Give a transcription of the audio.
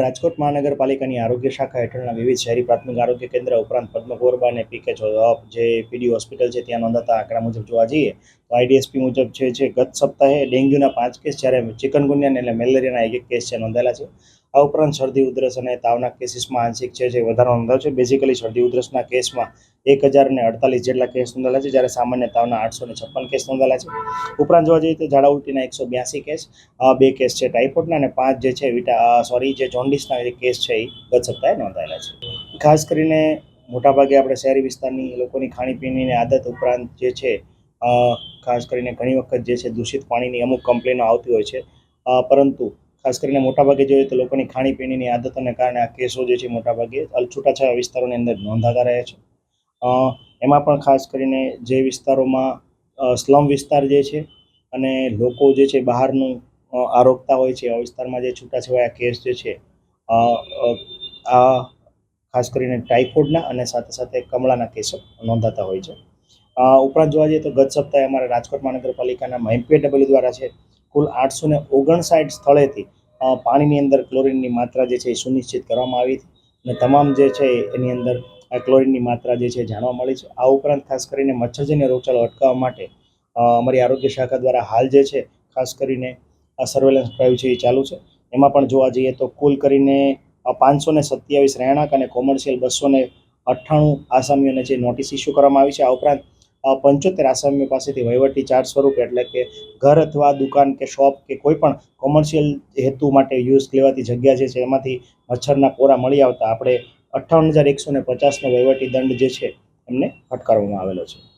રાજકોટ મહાનગરપાલિકાની આરોગ્ય શાખા હેઠળના વિવિધ શહેરી પ્રાથમિક આરોગ્ય કેન્દ્ર ઉપરાંત પદ્મકોરબા અને પીકે જે પીડી હોસ્પિટલ છે, ત્યાં નોંધાતા આંકડા મુજબ જોવા જઈએ આઈડીએસપી મુજબ છે છે, ગત સપ્તાહે ડેન્ગ્યુના પાંચ કેસ જ્યારે ચિકનગુનિયા એટલે મેલેરિયાના એક એક કેસ છે નોંધાયેલા છે. આ ઉપરાંત શરદી, ઉધરસ અને તાવના કેસીસમાં આંશિક છે જે વધારો નોંધાયો છે. બેઝિકલી શરદી, ઉધરસના કેસમાં એક હજાર ને અડતાલીસ જેટલા કેસ નોંધાયેલા છે, જ્યારે સામાન્ય તાવના આઠસો ને છપ્પન કેસ નોંધાયેલા છે. ઉપરાંત જોવા જઈએ તો ઝાડા ઉલટીના એકસો બ્યાસી કેસ બે કેસ છે ટાઇફોઇડના અને પાંચ જે છે, વિટા સોરી, જે જોન્ડિસના જે કેસ છે એ ગત સપ્તાહે નોંધાયેલા છે. ખાસ કરીને મોટાભાગે આપણે શહેરી વિસ્તારની લોકોની ખાણીપીણીની આદત ઉપરાંત જે છે ખાસ કરીને ઘણી વખત જે છે દૂષિત પાણીની અમુક કમ્પ્લેનો આવતી હોય છે. પરંતુ ખાસ કરીને મોટાભાગે જોઈએ તો લોકોની ખાણીપીણીની આદતોને કારણે આ કેસો જે છે મોટાભાગે છૂટાછવાયા વિસ્તારોની અંદર નોંધાતા રહે છે. એમાં પણ ખાસ કરીને જે વિસ્તારોમાં સ્લમ વિસ્તાર જે છે અને લોકો જે છે બહારનું આરોગતા હોય છે આ વિસ્તારમાં જે છૂટાછવાયા કેસ જે છે આ ખાસ કરીને ટાઇફોઇડના અને સાથે સાથે કમળાના કેસો નોંધાતા હોય છે. ઉપરાંત જોવા જઈએ તો ગત સપ્તાહે અમારા રાજકોટ મહાનગરપાલિકાના એમપીએડબલ્યુ દ્વારા છે, કુલ આઠસો ને ઓગણસાઠ સ્થળેથી પાણીની અંદર ક્લોરીનની માત્રા જે છે એ સુનિશ્ચિત કરવામાં આવી હતી અને તમામ જે છે એની અંદર ક્લોરીનની માત્રા જે છે જાણવા મળી છે. આ ઉપરાંત ખાસ કરીને મચ્છરજન્ય રોગચાળો અટકાવવા માટે અમારી આરોગ્ય શાખા દ્વારા હાલ જે છે, ખાસ કરીને આ સર્વેલન્સ ડ્રાઈવ છે એ ચાલુ છે. એમાં પણ જોવા જઈએ તો કુલ કરીને પાંચસો ને સત્યાવીસ રહેણાંક અને કોમર્શિયલ બસો ને અઠ્ઠાણું આસામીઓને જે નોટિસ ઇસ્યુ કરવામાં આવી છે. આ ઉપરાંત પંચોતેર આસામીઓ પાસેથી વહીવટી ચાર્જ સ્વરૂપે એટલે કે ઘર અથવા દુકાન કે શોપ કે કોઈ પણ કોમર્શિયલ હેતુ માટે યુઝ લેવાતી જગ્યા જે છે, એમાંથી મચ્છરના પોરા મળી આવતા. આપણે અઠ્ઠાવન હજાર એકસો ને પચાસનો વહીવટી દંડ જે છે, એમને ફટકારવામાં આવેલો છે.